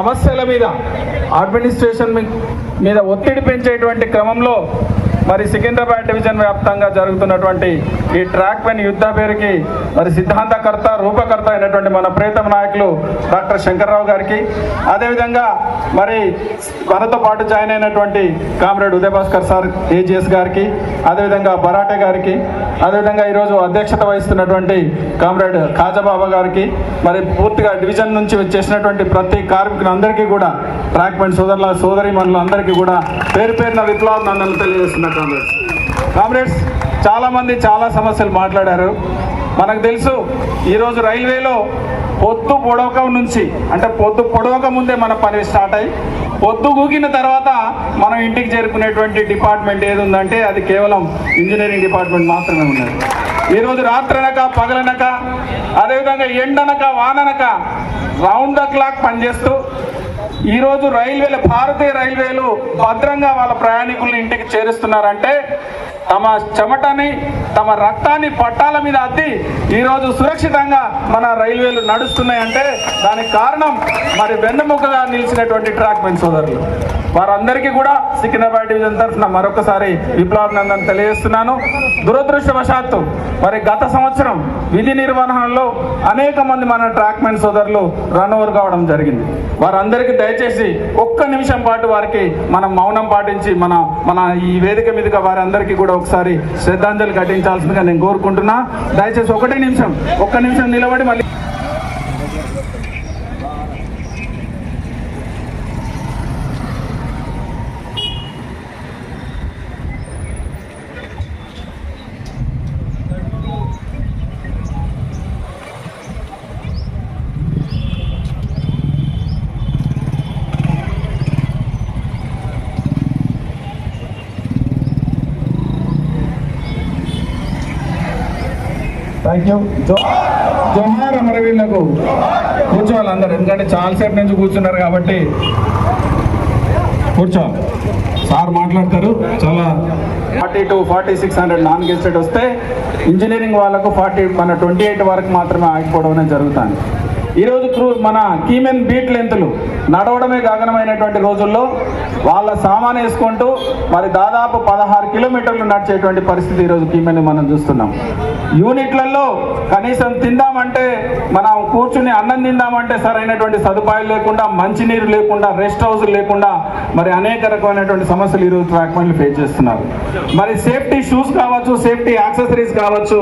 సమస్యల మీద అడ్మినిస్ట్రేషన్ మీ- మీద ఒత్తిడి పెంచేటువంటి క్రమంలో మరి సికింద్రాబాద్ డివిజన్ వ్యాప్తంగా జరుగుతున్నటువంటి ఈ ట్రాక్ పైన యుద్ధ పేరుకి మరి సిద్ధాంతకర్త రూపకర్త అయినటువంటి మన ప్రియతమ నాయకులు డాక్టర్ శంకర్రావు గారికి. అదేవిధంగా మరి మనతో పాటు జాయిన్ అయినటువంటి కామ్రేడ్ ఉదయభాస్కర్ సార్ ఏజిఎస్ గారికి అదేవిధంగా బరాటే గారికి అదేవిధంగా ఈరోజు అధ్యక్షత వహిస్తున్నటువంటి కామ్రేడ్ ఖాజాబాబా గారికి మరి పూర్తిగా డివిజన్ నుంచి చేసినటువంటి ప్రతి కార్మికులందరికీ కూడా ట్రాక్ మెంట్ సోదరుల సోదరి అందరికీ కూడా పేరు పేరున విప్లవ నందనలు తెలియజేస్తున్న కామ్రేడ్స్ కామ్రేడ్స్ చాలామంది చాలా సమస్యలు మాట్లాడారు. మనకు తెలుసు ఈరోజు రైల్వేలో పొద్దు పొడవక నుంచి అంటే పొద్దు పొడవక ముందే మన పని స్టార్ట్ అయ్యి పొద్దు గూగిన తర్వాత మనం ఇంటికి చేరుకునేటువంటి డిపార్ట్మెంట్ ఏది ఉందంటే అది కేవలం ఇంజనీరింగ్ డిపార్ట్మెంట్ మాత్రమే ఉన్నది. ఈరోజు రాత్రనక పగలనక అదేవిధంగా ఎండనక వాననక రౌండ్ ద క్లాక్ పనిచేస్తూ ఈరోజు రైల్వేలు భారతీయ రైల్వేలు భద్రంగా వాళ్ళ ప్రయాణికుల్ని ఇంటికి చేరుస్తున్నారంటే తమ చెమటని తమ రక్తాన్ని పట్టాల మీద అద్ది ఈరోజు సురక్షితంగా మన రైల్వేలు నడుస్తున్నాయంటే దానికి కారణం మరి వెన్నెముకగా నిలిచినటువంటి ట్రాక్ మెన్ సోదరులు. వారందరికీ కూడా సికింద్రాబాద్ డివిజన్ తరఫున మరొకసారి విప్లవాభినందన తెలియజేస్తున్నాను. దురదృష్టవశాత్తు మరి గత సంవత్సరం విధి నిర్వహణలో అనేక మంది మన ట్రాక్మెన్ సోదరులు రన్ ఓవర్ కావడం జరిగింది. వారందరికీ దయచేసి ఒక్క నిమిషం పాటు వారికి మనం మౌనం పాటించి మన మన ఈ వేదిక మీదుగా వారందరికీ కూడా ఒకసారి శ్రద్ధాంజలి ఘటించాల్సిందిగా నేను కోరుకుంటున్నా. దయచేసి ఒకటే నిమిషం ఒక్క నిమిషం నిలబడి మళ్ళీ థ్యాంక్ యూ జోహార్ అమరవీళ్ళకు కూర్చోవాలి అందరు. ఎందుకంటే చాలాసేపు నుంచి కూర్చున్నారు కాబట్టి కూర్చోవాలి. సార్ మాట్లాడతారు. చాలా forty two forty six hundred non gazetted వస్తే ఇంజనీరింగ్ వాళ్ళకు ఫార్టీ మన ట్వంటీ ఎయిట్ వరకు మాత్రమే ఆగిపోవడం అనేది జరుగుతుంది. ఈరోజు క్రూ మన కీమెన్ బీట్ లెంతులు నడవడమే గగనమైనటువంటి రోజుల్లో వాళ్ళ సామాన్ వేసుకుంటూ మరి దాదాపు పదహారు కిలోమీటర్లు నడిచేటువంటి పరిస్థితి ఈరోజు కీమెన్ మనం చూస్తున్నాం. యూనిట్లలో కనీసం తిందామంటే మనం కూర్చుని అన్నం తిందామంటే సరైనటువంటి సదుపాయాలు లేకుండా మంచినీరు లేకుండా రెస్ట్ హౌస్ లేకుండా మరి అనేక రకమైనటువంటి సమస్యలు ఈరోజు ట్రాక్ మైన్లు ఫేస్ చేస్తున్నారు. మరి సేఫ్టీ షూస్ కావచ్చు సేఫ్టీ యాక్సెసరీస్ కావచ్చు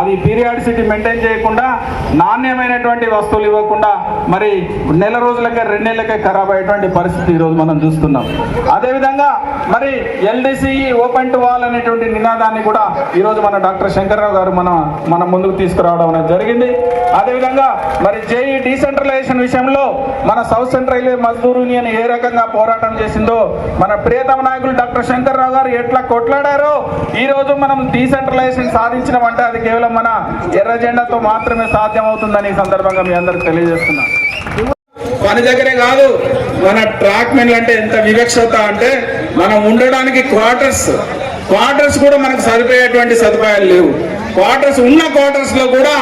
అవి పీరియాడిసిటీ మెయింటైన్ చేయకుండా నాణ్యమైనటువంటి వస్తువులు ఇవ్వకుండా మరి నెల రోజులకే రెండు నెలలకే ఖరాబ్ అయ్యేటువంటి పరిస్థితి ఈరోజు మనం చూస్తున్నాం. అదేవిధంగా మరి ఎల్డిసిఈ ఓపెన్ టు వాల్ అనేటువంటి నినాదాన్ని కూడా ఈరోజు మన డాక్టర్ శంకర్రావు గారు మన మన ముందుకు తీసుకురావడం అనేది జరిగింది. అదేవిధంగా మరి జేఈ డీసెంట్రలైజేషన్ విషయంలో మన South Central Railway Mazdoor union ఏ రకంగా పోరాటం చేసిందో మన ప్రియతమ నాయకులు డాక్టర్ శంకర్రావు గారు ఎట్లా కొట్లాడారో ఈ రోజు మనం డీసెంట్రలైజేషన్ సాధించినామంటే అది కేవలం మన ఎర్ర జెండాతో మాత్రమే సాధ్యం అవుతుందని ఈ సందర్భంగా మీ అందరికి తెలియజేస్తున్నా. పని దగ్గరే కాదు మన ట్రాక్ మెన్లు అంటే ఎంత వివక్షత అంటే మనం ఉండడానికి క్వార్టర్స్. క్వార్టర్స్ కూడా మనకు సరిపోయేటువంటి సదుపాయాలు లేవు. క్వార్టర్స్ ఉన్న క్వార్టర్స్లో కూడా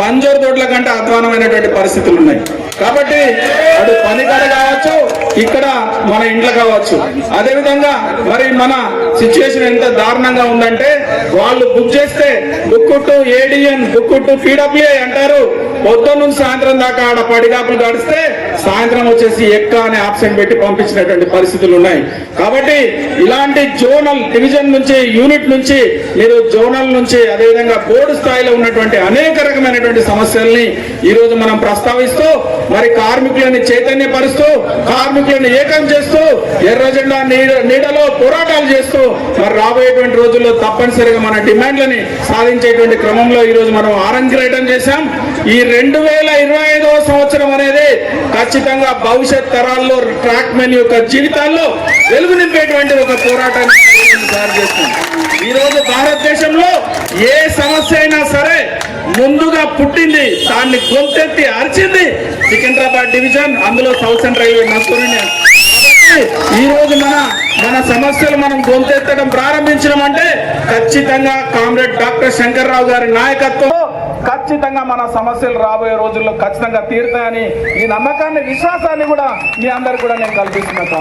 బంజరు తోటల కంటే అధ్వానమైనటువంటి పరిస్థితులు ఉన్నాయి. కాబట్టి అటు పనికాడ కావచ్చు ఇక్కడ మన ఇంట్లో కావచ్చు. అదేవిధంగా మరి మన సిచ్యువేషన్ ఎంత దారుణంగా ఉందంటే వాళ్ళు బుక్ చేస్తే book to ADEN book to PWI అంటారు. పొద్దున్న నుంచి సాయంత్రం దాకా ఆడ పడిగాపులు గడిస్తే సాయంత్రం వచ్చేసి ఎక్క అనే ఆప్షన్ పెట్టి పంపించినటువంటి పరిస్థితులు ఉన్నాయి. కాబట్టి ఇలాంటి జోనల్ డివిజన్ నుంచి యూనిట్ నుంచి మీరు జోనల్ నుంచి అదేవిధంగా బోర్డు స్థాయిలో ఉన్నటువంటి అనేక రకమైనటువంటి సమస్యల్ని ఈ రోజు మనం ప్రస్తావిస్తూ మరి కార్మికులని చైతన్యపరుస్తూ కార్మికులను ఏకం చేస్తూ ఎర్ర జెండా నీడ నీడలో పోరాటాలు చేస్తూ మరి రాబోయేటువంటి రోజుల్లో తప్పనిసరిగా మన డిమాండ్లని సాధించేటువంటి క్రమంలో ఈ రోజు మనం ఆరంగిరేయడం చేశాం. ఈ రెండు వేల ఇరవై ఐదవ సంవత్సరం అనేది ఖచ్చితంగా భవిష్యత్ తరాల్లో ట్రాక్ మెన్ యొక్క జీవితాల్లో వెలుగు నింపేటువంటి ఒక పోరాటాన్ని తయారు చేస్తాం ఈ రోజు భారతదేశంలో ఏ సమస్య అయినా సరే ముందుగా పుట్టింది దాన్ని గొంతెత్తి అరిచింది సికింద్రాబాద్ డివిజన్ అందులో సౌత్ రైల్వే మసూరి ఈ రోజు మన మన సమస్యలు మనం గొంతెత్తడం ప్రారంభించడం అంటే ఖచ్చితంగా కామ్రేడ్ డాక్టర్ శంకర్రావు గారి నాయకత్వం ఖచ్చితంగా మన సమస్యలు రాబోయే రోజుల్లో ఖచ్చితంగా తీరుతాయని ఈ నమ్మకాన్ని విశ్వాసాన్ని కూడా మీ అందరు కూడా నేను కల్పిస్తున్నాను